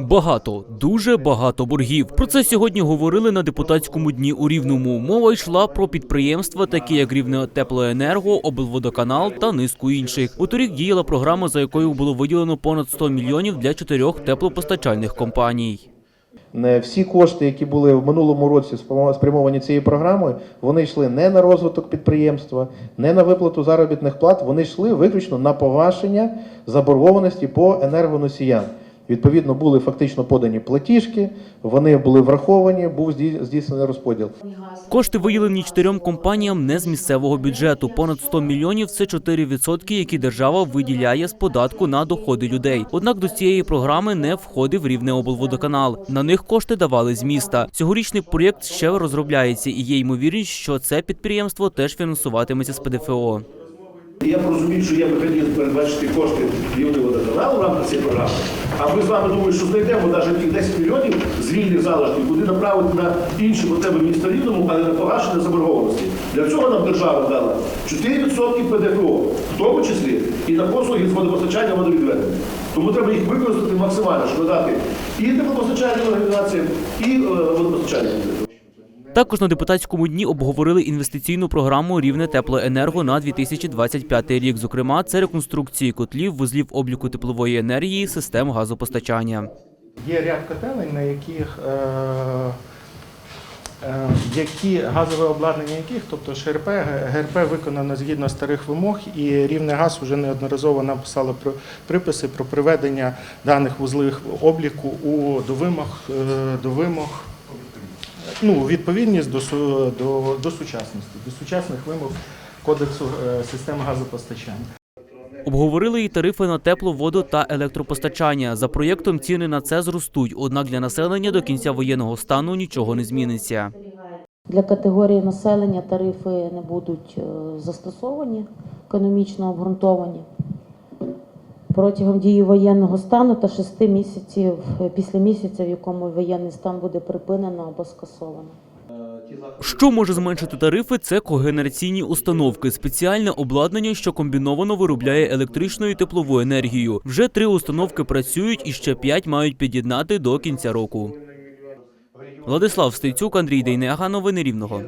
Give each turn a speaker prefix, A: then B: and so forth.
A: Багато, дуже багато боргів. Про це сьогодні говорили на депутатському дні у Рівному. Мова йшла про підприємства, такі як Рівне Теплоенерго, облводоканал та низку інших. У торік діяла програма, за якою було виділено понад 100 мільйонів для чотирьох теплопостачальних компаній.
B: Не всі кошти, які були в минулому році спрямовані цією програмою, вони йшли не на розвиток підприємства, не на виплату заробітних плат, вони йшли виключно на погашення заборгованості по енергоносіям. Відповідно, були фактично подані платіжки, вони були враховані, був здій- здійснений розподіл.
A: Кошти виділені чотирьом компаніям не з місцевого бюджету. Понад 100 мільйонів це 4%, які держава виділяє з податку на доходи людей. Однак до цієї програми не входив рівне облводоканал. На них кошти давали з міста. Цьогорічний проєкт ще розробляється, і є ймовірність, що це підприємство теж фінансуватиметься з ПДФО.
C: Я розумію, що є механізм передбачити кошти рівневого водоканалу в рамках цієї програми. А ми з вами думаю, що знайдемо навіть тих 10 мільйонів з вільних залишків, куди направити на інші потреби міста рівному, а не на погашення заборгованості. Для цього нам держава дала 4% ПДФО, в тому числі і на послуги з водопостачання водовідведення. Тому треба їх використати максимально, щоб дати і теплопостачальним організаціям, і е, водопостачальним.
A: Також на депутатському дні обговорили інвестиційну програму Рівне теплоенерго на 2025 рік. Зокрема, це реконструкції котлів, вузлів обліку теплової енергії, систем газопостачання.
D: Є ряд котелень, на яких е, е, які газове обладнання яких, тобто ШРП, ГРП виконано згідно старих вимог, і рівне газ вже неодноразово нам писало про приписи про приведення даних вузлів обліку у до вимог е, до вимог. Ну, відповідність до, до, до сучасності, до сучасних вимог кодексу е, систем газопостачання.
A: Обговорили і тарифи на тепло, воду та електропостачання. За проєктом ціни на це зростуть, однак для населення до кінця воєнного стану нічого не зміниться.
E: Для категорії населення тарифи не будуть е, застосовані, економічно обґрунтовані. Протягом дії воєнного стану та шести місяців е, після місяця, в якому воєнний стан буде припинено або скасовано.
A: Що може зменшити тарифи? Це когенераційні установки, спеціальне обладнання, що комбіновано виробляє електричну і теплову енергію. Вже три установки працюють і ще п'ять мають під'єднати до кінця року. Владислав Стецюк, Андрій Дейнега, новини Рівного.